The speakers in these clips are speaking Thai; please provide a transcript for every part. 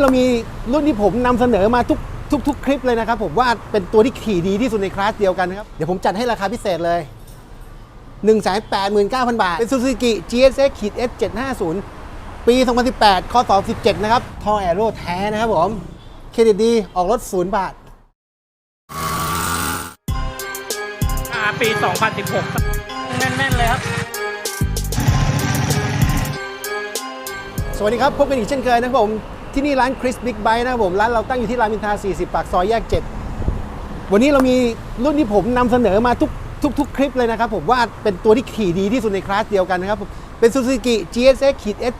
เรามีรุ่นที่ผมนำเสนอมาทุกทุกทุกคลิปเลยนะครับผมว่าเป็นตัวที่ขี่ดีที่สุดในคลาสเดียวกันนะครับ เดี๋ยวผมจัดให้ราคาพิเศษเลย 1 8 9 0 0 0 บาท เป็น Suzuki GSX S 750 ปี 2018 คศ17 นะครับ ท่อแอโร่แท้นะครับผม เครดิตดี ออกรถ 0 บาทอ่าปี 2016 แน่น ๆ เลยครับสวัสดีครับ พบกันอีกเช่นเคยนะครับผม ที่นี่ร้านคริสบิ๊กไบนะครับผมร้านเราตั้งอยู่ที่รามอินทรา40 ปากซอยแยก 7 วันนี้เรามีรุ่นที่ผมนำเสนอมาทุกทุกทุกคลิปเลยนะครับผมว่าเป็นตัวที่ขี่ดีที่สุดในคลาสเดียวกันนะครับผมเป็น Suzuki GSX S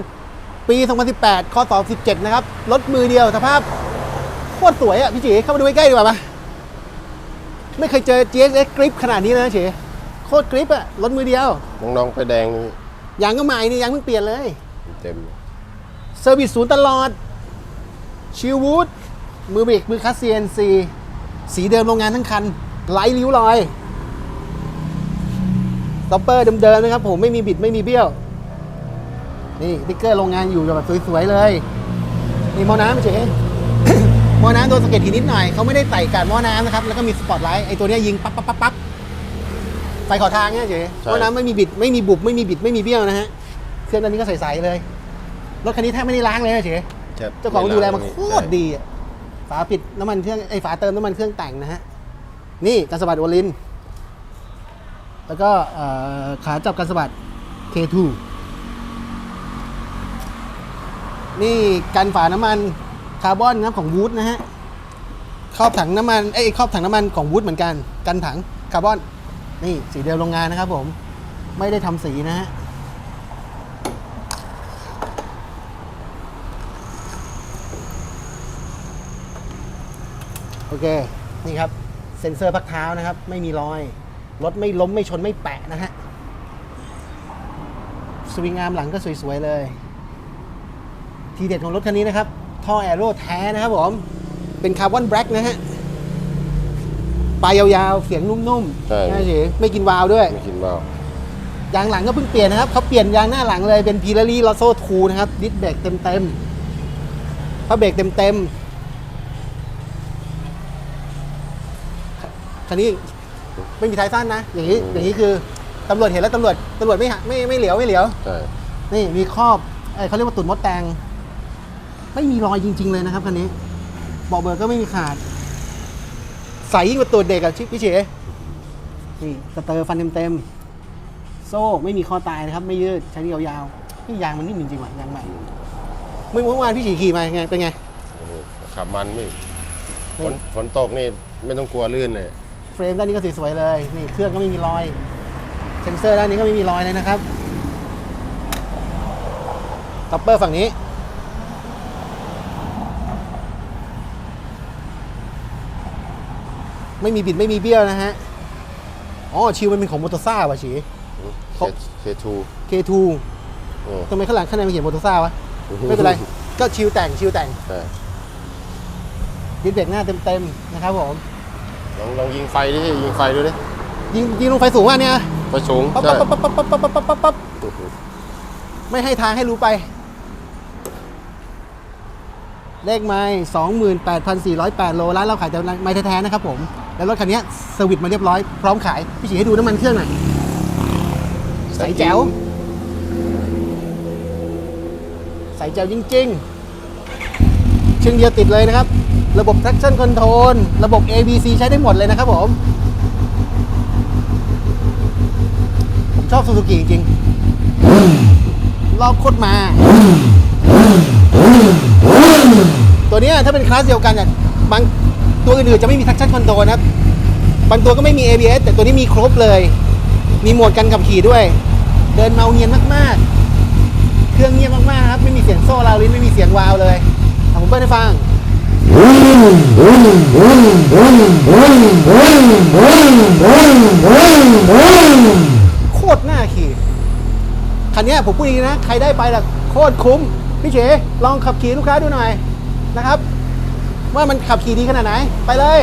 750ปี 2018 คศ17นะครับรถมือเดียวสภาพโคตรสวยอะพี่จีเข้ามาดูใกล้ๆดีกว่าปะไม่เคยเจอ GSX กริปขนาดนี้เลยนะเฉยโคตรกริปอะรถมือเดียวน้องๆไปแดงนี่ยางก็ใหม่นี่ยางเพิ่งเปลี่ยนเลย เต็มเซอร์วิสศูนย์ตลอด ชิลวูด มือเบรกมือคัส CNC สีเดิมโรงงานทั้งคัน ไร้ริ้วรอยสต็อปเปอร์เดิมๆนะครับ ผมไม่มีบิดไม่มีเบี้ยว นี่ติ๊กเกอร์โรงงานอยู่แบบสวยๆเลย นี่หม้อน้ำเฉยหม้อน้ำโดนสะเก็ดหินนิดหน่อยเขาไม่ได้ใส่กาดหม้อน้ำนะครับ แล้วก็มีสปอตไลท์ไอตัวเนี้ยยิงปั๊บปั๊บปั๊บปั๊บไฟขอทางเนี่ยเฉยหม้อน้ำไม่มีบิดไม่มีบุบไม่มีบิดไม่มีเบี้ยวนะฮะเครื่องตอนนี้ก็ใสๆเลย รถคันนี้แทบไม่ได้ล้างเลยนะเฉยเจ้าของดูแลมาโคตรดีอะฝาปิดน้ำมันเครื่องไอ้ฝาเติมน้ำมันเครื่องแต่งนะฮะนี่การสะบัดโอลิน แล้วก็เอ่อขาจับการสะบัด K2 นี่กันฝาน้ำมันคาร์บอนนะครับของวูดนะฮะครอบถังน้ำมันเอ้ยครอบถังน้ำมันของวูดเหมือนกัน กันถังคาร์บอนนี่สีเดิมโรงงานนะครับผม ไม่ได้ทำสีนะฮะ โอเค นี่ครับ เซ็นเซอร์พักเท้านะครับ ไม่มีรอย รถไม่ล้มไม่ชนไม่แปะนะฮะ สวิงอาร์มหลังก็สวยๆเลย ทีเด็ดของรถคันนี้นะครับ ท่อแอโร่แท้นะครับผม เป็นคาร์บอนแบล็กนะฮะ ปลายยาวๆ เสียงนุ่มๆใช่นะเฉยไม่กินวาวด้วย ไม่กินเปล่ายางหลังก็เพิ่งเปลี่ยนนะครับเขาเปลี่ยนยางหน้าหลังเลยเป็นพีลารี่ลอโซ่ทูนะครับดิสเบรกเต็มเต็มๆพระเบรกเต็มเต็มๆ คันนี้ไม่มีท้ายสั้นนะ อย่างนี้ อย่างนี้คือตำรวจเห็นแล้วตำรวจตำรวจไม่หักไม่ไม่เหลียวไม่เหลียว ใช่ นี่มีครอบเอ้ยเขาเรียกว่าตุ่นมดแตงไม่มีรอยจริง ๆ เลยนะครับคันนี้เบาะเบอร์ก็ไม่มีขาด ใสยิ่งกว่าตัวเด็กอะชิพี่เฉยนี่สเตอร์ฟันเต็มๆ โซ่ไม่มีคอตายนะครับ ไม่ยืดใช้นิ้วยาวๆนี่ยางมันนิ่มจริงๆว่ะยางใหม่เมื่อเมื่อวานพี่ฉีขี่มาไงเป็นไงโอ้โหขับมันนี่ฝนี่นฝนตกนี่ไม่ต้องกลัวลื่นเลย เฟรมด้านนี้ก็สวยๆเลย นี่เครื่องก็ไม่มีรอย เซ็นเซอร์ด้านนี้ก็ไม่มีรอยเลยนะครับท็อปเปอร์ฝั่งนี้ ไม่มีบิดไม่มีเบี้ยวนะฮะ อ๋อ ชิวมันเป็นของมอเตอร์ซ่าว่ะฉีเคเคทู K2 โอ้ทำไมข้างหลังข้างในมันเขียนมอเตอร์ซ่าวะ ไม่เป็นไร ก็ชิวแต่งชิวแต่งใช่ดิสเบรกหน้าเต็มๆนะครับผม ลองลองยิงไฟดิยิงไฟดูดิยิงยิงลงไฟสูงว่ะเนี่ยไฟสูงปั๊บใช่ปั๊บปั๊บปั๊บปั๊บปั๊บปั๊บปั๊บปั๊บโอ้โหไม่ให้ทางให้รู้ไป เลขไม้สองหมื่นแปดพันสี่ร้อยแปดโลร้านเราขายแต่ไม้แท้ๆนะครับผม แล้วรถคันนี้เซอร์วิสมาเรียบร้อย พร้อมขาย พี่ฉีให้ดูน้ำมันเครื่องหน่อยใสแจ๋วใสแจ๋วจริงๆเชิงเดียวติดเลยนะครับ ระบบ traction control ระบบ ABC ใช้ได้หมดเลยนะครับผม ผมชอบซูซูกิจริงๆรอบโคตรมา ตัวนี้ถ้าเป็นคลาสเดียวกันอะบางตัวอื่นๆจะไม่มี traction control นะครับบางตัวก็ไม่มี ABS แต่ตัวนี้มีครบเลย มีโหมดการขับขี่ด้วย เดินเมาเนียนมากๆ เครื่องเงียบมากๆครับ ไม่มีเสียงโซ่ราวลิ้นไม่มีเสียงวาวเลยเอาผมเปิดให้ฟัง โคตรน่าขี่คันนี้ผมพูดจริงนะ ใครได้ไปล่ะโคตรคุ้ม พี่เฉลองขับขี่ลูกค้าดูหน่อยนะครับ ว่ามันขับขี่ดีขนาดไหน ไปเลย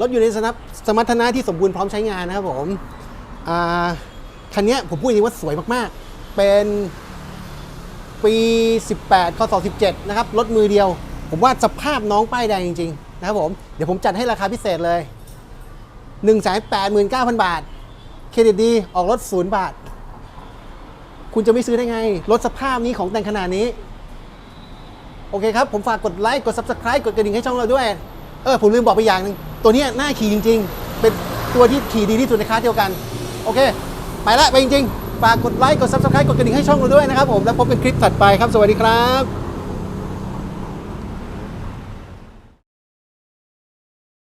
รถอยู่ในสนับสมรรถนะที่สมบูรณ์พร้อมใช้งานนะครับผมอ่าคันนี้ผมพูดจริงว่าสวยมากๆ เป็นปี 18คศ17 นะครับ รถมือเดียว ผมว่าสภาพน้องป้ายแดงจริง ๆ นะครับผม เดี๋ยวผมจัดให้ราคาพิเศษเลย 189,000 บาท เครดิตดี ออกรถศูนย์บาท คุณจะไม่ซื้อได้ไง รถสภาพนี้ของแต่งขนาดนี้ โอเคครับ ผมฝากกดไลค์ กด Subscribe กดกระดิ่งให้ช่องเราด้วย เออผมลืมบอกไปอย่างหนึ่งตัวนี้น่าขี่จริง ๆ เป็นตัวที่ขี่ดีที่สุดในคลาสเดียวกัน โอเค ไปละไปจริงๆฝากกดไลค์กด Subscribe กดกระดิ่งให้ช่องเราด้วยนะครับผมแล้วพบกันคลิปถัดไปครับสวัสดีครับ